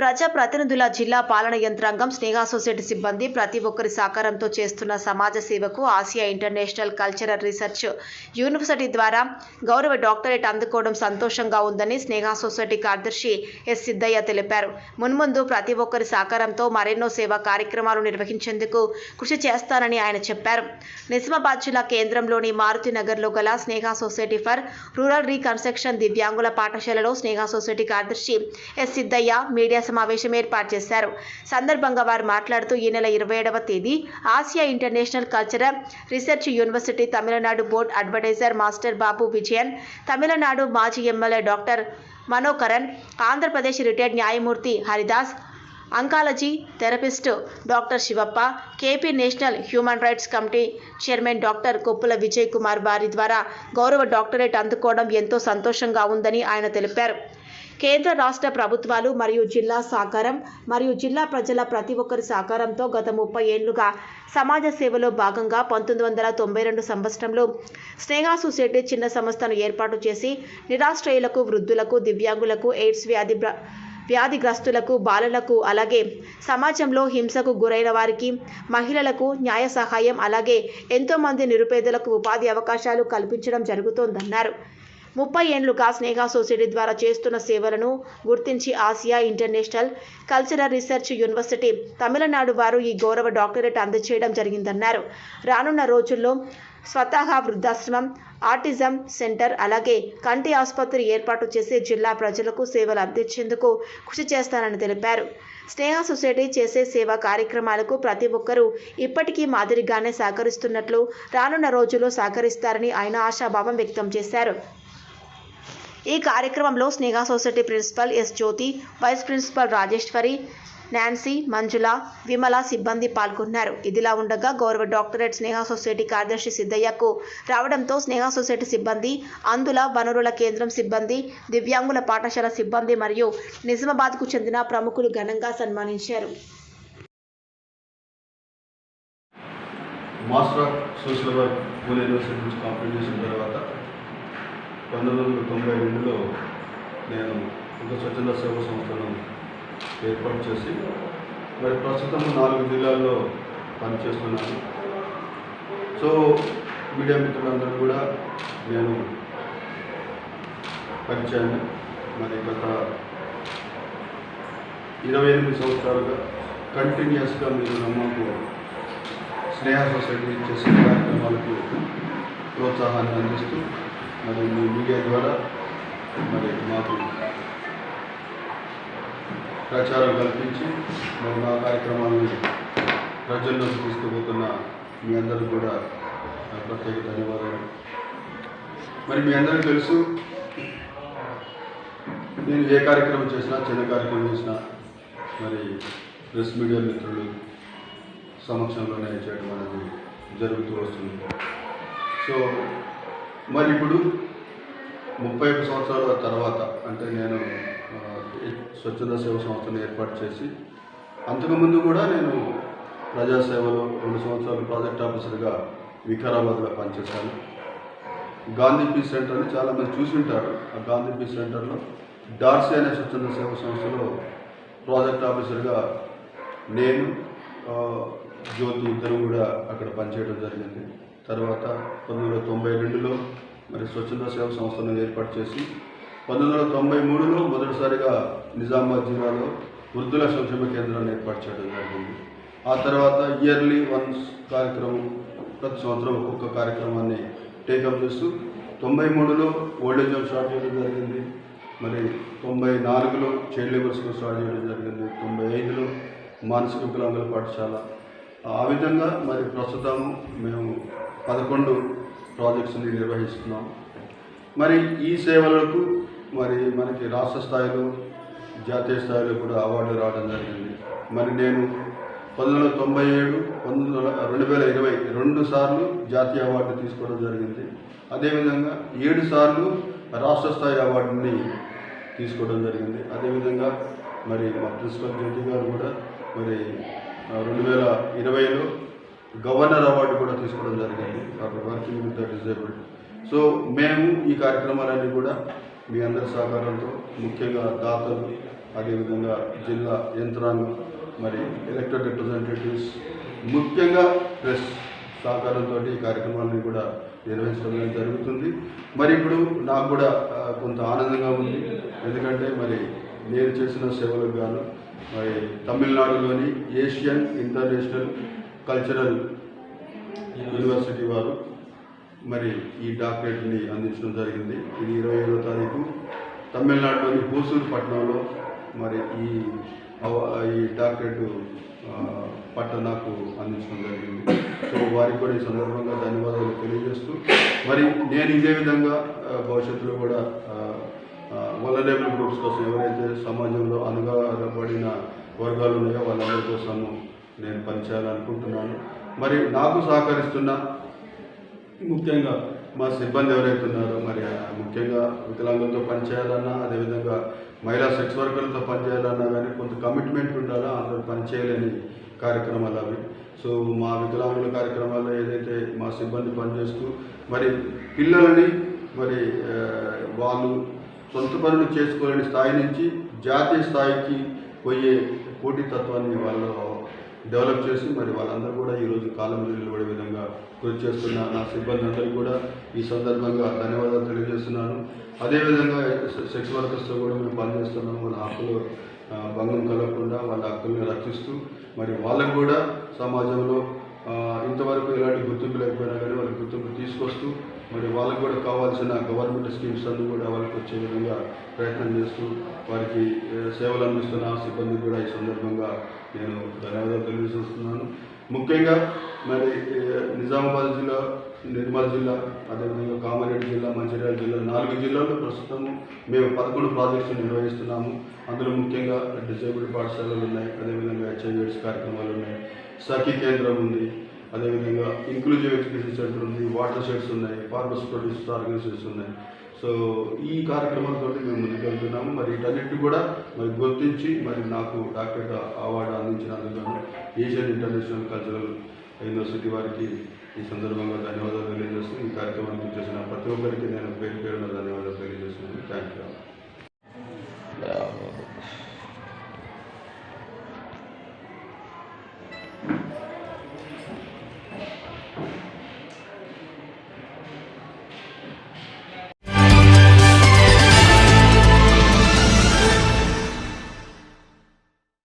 ప్రజా ప్రతినిధుల జిల్లా పాలన యంత్రాంగం స్నేహ సొసైటీ సిబ్బంది ప్రతి ఒక్కరి సహకారంతో చేస్తున్న సమాజ సేవకు Asia International Cultural Research University ద్వారా గౌరవ డాక్టరేట్ అందుకోవడం సంతోషంగా ఉందని స్నేహ సొసైటీ కార్యదర్శి ఎస్ సిద్ధయ్య తెలిపారు. మున్ముందు ప్రతి ఒక్కరి సహకారంతో మరెన్నో సేవా కార్యక్రమాలు నిర్వహించేందుకు కృషి చేస్తానని ఆయన చెప్పారు. నిజామాబాద్ జిల్లా కేంద్రంలోని మారుతి నగర్లో గల Sneha Society for Rural Reconstruction దివ్యాంగుల పాఠశాలలో స్నేహ సొసైటీ కార్యదర్శి ఎస్ సిద్ధయ్య మీడియా సమావేశం ఏర్పాటు చేశారు. సందర్భంగా వారు మాట్లాడుతూ ఈ నెల ఇరవై ఏడవ తేదీ Asia International Cultural Research University Tamil Nadu board advertiser master Babu Vijayan Tamil Nadu మాజీ MLA doctor Manokaran Andhra Pradesh retired న్యాయమూర్తి Haridas oncology therapist doctor Shivappa KP National Human Rights Committee chairman doctor Koppula Vijay Kumar వారి ద్వారా గౌరవ doctorate అందుకోవడం ఎంతో సంతోషంగా ఉందని ఆయన తెలిపారు. కేంద్ర రాష్ట్ర ప్రభుత్వాలు మరియు జిల్లా సహకారం మరియు జిల్లా ప్రజల ప్రతి ఒక్కరి సహకారంతో గత ముప్పై ఏళ్ళుగా సమాజ సేవలో భాగంగా పంతొమ్మిది వందల తొంభై రెండు సంవత్సరంలో స్నేహ సొసైటీ చిన్న సంస్థను ఏర్పాటు చేసి నిరాశ్రయులకు వృద్ధులకు దివ్యాంగులకు ఎయిడ్స్ వ్యాధి వ్యాధిగ్రస్తులకు బాలలకు అలాగే సమాజంలో హింసకు గురైన వారికి మహిళలకు న్యాయ సహాయం అలాగే ఎంతోమంది నిరుపేదలకు ఉపాధి అవకాశాలు కల్పించడం జరుగుతోందన్నారు. ముప్పై ఏండ్లుగా స్నేహ సొసైటీ ద్వారా చేస్తున్న సేవలను గుర్తించి Asia International Cultural Research University Tamil Nadu వారు ఈ గౌరవ డాక్టరేట్ అందజేయడం జరిగిందన్నారు. రానున్న రోజుల్లో స్వతహా వృద్ధాశ్రమం ఆటిజం సెంటర్ అలాగే కంటి ఆసుపత్రి ఏర్పాటు చేసి జిల్లా ప్రజలకు సేవలు అందించేందుకు కృషి చేస్తానని తెలిపారు. స్నేహ సొసైటీ చేసే సేవా కార్యక్రమాలకు ప్రతి ఒక్కరూ ఇప్పటికీ మాదిరిగానే సహకరిస్తున్నట్లు రానున్న రోజుల్లో సహకరిస్తారని ఆయన ఆశాభావం వ్యక్తం చేశారు. ఈ కార్యక్రమంలో Sneha Society principal S Jyothi vice principal Rajeshwari Nancy Manjula Vimala సిబ్బంది పాల్గొన్నారు. ఇదిలా ఉండగా గౌరవ డాక్టరేట్ స్నేహ సొసైటీ కార్యదర్శి సిద్ధయ్యకు రావడంతో స్నేహ సొసైటీ సిబ్బంది అందుల వనరుల కేంద్రం సిబ్బంది దివ్యాంగుల పాఠశాల సిబ్బంది మరియు నిజామాబాద్కు చెందిన ప్రముఖులు ఘనంగా సన్మానించారు. Master of social work Pune university నుంచి కంప్లీట్ చేసిన తర్వాత పంతొమ్మిది వందల తొంభై రెండులో నేను ఒక స్వచ్ఛంద సేవా సంస్థను ఏర్పాటు చేసి మరి ప్రస్తుతం నాలుగు జిల్లాల్లో పనిచేస్తున్నాను. సో మీడియా మిత్రులందరూ కూడా నేను పరిచయం మరి గత ఇరవై ఎనిమిది సంవత్సరాలుగా కంటిన్యూస్గా మీరు నమ్మకు స్నేహ సొసైటీ చేసే కార్యక్రమాలకు ప్రోత్సాహాన్ని అందిస్తూ మరి మీ మీడియా ద్వారా మరి మాకు ప్రచారం కల్పించి మరి మా కార్యక్రమాలను ప్రజల్లోకి తీసుకుపోతున్న మీ అందరూ కూడా నా ప్రత్యేక ధన్యవాదాలు. మరి మీ అందరికీ తెలుసు నేను ఏ కార్యక్రమం చేసినా చిన్న కార్యక్రమం చేసినా మరి ప్రెస్ మీడియా మిత్రులు సమక్షంలోనే చేయడం అనేది జరుగుతూ వస్తుంది. సో మరి ఇప్పుడు ముప్పై ఒక సంవత్సరాల తర్వాత అంటే నేను స్వచ్ఛంద సేవ సంస్థను ఏర్పాటు చేసి అంతకుముందు కూడా నేను ప్రజాసేవలో రెండు సంవత్సరాలు ప్రాజెక్ట్ ఆఫీసర్గా వికారాబాద్లో పనిచేశాను. గాంధీ పీస్ సెంటర్ని చాలామంది చూసి ఉంటారు ఆ గాంధీ పీస్ సెంటర్లో డార్సీ అనే స్వచ్ఛంద సేవ సంస్థలో ప్రాజెక్ట్ ఆఫీసర్గా నేను జ్యోతి ఇద్దరు కూడా అక్కడ పనిచేయడం జరిగింది. తర్వాత పంతొమ్మిది వందల తొంభై రెండులో మరి స్వచ్ఛంద సేవ సంస్థను ఏర్పాటు చేసి పంతొమ్మిది వందల తొంభై మూడులో మొదటిసారిగా నిజామాబాద్ జిల్లాలో వృద్ధుల సంక్షేమ కేంద్రాన్ని ఏర్పాటు చేయడం జరిగింది. ఆ తర్వాత ఇయర్లీ వన్స్ కార్యక్రమం ప్రతి సంవత్సరం ఒక్కొక్క కార్యక్రమాన్ని టేకప్ చేస్తూ తొంభై మూడులో ఓల్డ్ ఏజ్ స్టార్ట్ చేయడం జరిగింది. మరి తొంభై నాలుగులో చైల్డ్ లేబర్ స్టార్ట్ చేయడం జరిగింది. తొంభై ఐదులో మానసిక వికలాంగుల పాఠశాల ఆ విధంగా మరి ప్రస్తుతం మేము పదకొండు ప్రాజెక్ట్స్ని నిర్వహిస్తున్నాం. మరి ఈ సేవలకు మరి మనకి రాష్ట్ర స్థాయిలో జాతీయ స్థాయిలో కూడా అవార్డు రావడం జరిగింది. మరి నేను పంతొమ్మిది వందల తొంభై ఏడు పంతొమ్మిది వందల రెండు వేల ఇరవై రెండు సార్లు జాతీయ అవార్డు తీసుకోవడం జరిగింది. అదేవిధంగా ఏడు సార్లు రాష్ట్ర స్థాయి అవార్డుని తీసుకోవడం జరిగింది. అదేవిధంగా మరి మా ప్రిన్సిపల్ జ్యోతి గారు కూడా మరి రెండు వేల ఇరవైలో గవర్నర్ అవార్డు కూడా తీసుకోవడం జరిగింది. For working with the disabled. So మేము ఈ కార్యక్రమాలన్నీ కూడా మీ అందరి సహకారంతో ముఖ్యంగా దాతలు అదేవిధంగా జిల్లా యంత్రాంగం మరి ఎలక్టెడ్ రిప్రజెంటేటివ్స్ ముఖ్యంగా ప్రెస్ సహకారంతో ఈ కార్యక్రమాన్ని కూడా నిర్వహించడం అనేది జరుగుతుంది. మరి ఇప్పుడు నాకు కూడా కొంత ఆనందంగా ఉంది. ఎందుకంటే మరి నేను చేసిన సేవలకు గాను మరి తమిళనాడులోని ఏషియన్ ఇంటర్నేషనల్ కల్చరల్ యూనివర్సిటీ వారు మరి ఈ డాక్టరేట్ని అందించడం జరిగింది. ఇది ఇరవై ఏడో తారీఖు. తమిళనాడులోని హోసూరు పట్టణంలో మరి ఈ ఈ డాక్టరేట్ పట్ట నాకు అందించడం జరిగింది. సో వారికి కూడా ఈ సందర్భంగా ధన్యవాదాలు తెలియజేస్తూ మరి నేను ఇదే విధంగా భవిష్యత్తులో కూడా వలనేబుల్ గ్రూప్స్ కోసం ఎవరైతే సమాజంలో అనుగాబడిన వర్గాలు ఉన్నాయో వాళ్ళందరి కోసము నేను పనిచేయాలనుకుంటున్నాను మరి నాకు సహకరిస్తున్న ముఖ్యంగా మా సిబ్బంది ఎవరైతే ఉన్నారో మరి ముఖ్యంగా వికలాంగులతో పనిచేయాలన్నా అదేవిధంగా మహిళా సెక్స్ వర్కర్లతో పనిచేయాలన్నా కానీ కొంత కమిట్మెంట్ ఉండాలా అందరూ పనిచేయలేని కార్యక్రమాలు అవి. సో మా వికలాంగుల కార్యక్రమాల్లో ఏదైతే మా సిబ్బంది పనిచేస్తూ మరి పిల్లలని మరి వాళ్ళు సొంత పనులు చేసుకోలేని స్థాయి నుంచి జాతీయ స్థాయికి పోయే పోటీతత్వాన్ని వాళ్ళు డెవలప్ చేసి మరి వాళ్ళందరూ కూడా ఈరోజు కాలం నిలబడే విధంగా కృషి చేస్తున్న నా సిబ్బంది అందరూ కూడా ఈ సందర్భంగా ధన్యవాదాలు తెలియజేస్తున్నాను. అదేవిధంగా సెక్స్ వర్కర్స్తో కూడా మేము పనిచేస్తున్నాం వాళ్ళ హక్కులు భంగం కలగకుండా వాళ్ళ హక్కుల్ని రక్షిస్తూ మరి వాళ్ళకు కూడా సమాజంలో ఇంతవరకు ఎలాంటి గుర్తింపు లేకపోయినా కానీ వాళ్ళకి గుర్తింపు తీసుకొస్తూ మరి వాళ్ళకు కూడా కావాల్సిన గవర్నమెంట్ స్కీమ్స్ అన్నీ కూడా వాళ్ళకి వచ్చే విధంగా ప్రయత్నం చేస్తూ వారికి సేవలు అందిస్తున్న సిబ్బంది కూడా ఈ సందర్భంగా నేను ధన్యవాదాలు తెలియజేస్తున్నాను. ముఖ్యంగా మరి నిజామాబాద్ జిల్లా నిర్మల్ జిల్లా అదేవిధంగా కామారెడ్డి జిల్లా మంచిర్యాల జిల్లా నాలుగు జిల్లాల్లో ప్రస్తుతం మేము పదకొండు ప్రాజెక్ట్స్ నిర్వహిస్తున్నాము. అందులో ముఖ్యంగా డిజేబుల్డ్ పాఠశాలలు ఉన్నాయి అదేవిధంగా హెచ్ఐవి కార్యక్రమాలు ఉన్నాయి. సఖీ కేంద్రం ఉంది అదేవిధంగా ఇంక్లూజివ్ ఎడ్యుకేషన్ సెంటర్ ఉంది వాటర్ షెడ్స్ ఉన్నాయి ఫార్మర్స్ ప్రొడ్యూస్ ఆర్గనైజేషన్స్ ఉన్నాయి. సో ఈ కార్యక్రమాలతో మేము ముందుకెళ్తున్నాము. మరి వీటన్నిటి కూడా మరి గుర్తించి మరి నాకు డాక్టరేట్ అవార్డు అందించినందుకు ఏషియన్ ఇంటర్నేషనల్ కల్చరల్ యూనివర్సిటీ వారికి ఈ సందర్భంగా ధన్యవాదాలు తెలియజేస్తూ ఈ కార్యక్రమానికి చేసిన ప్రతి ఒక్కరికి నేను పేరు పేరున ధన్యవాదాలు తెలియజేస్తున్నాను. Thank you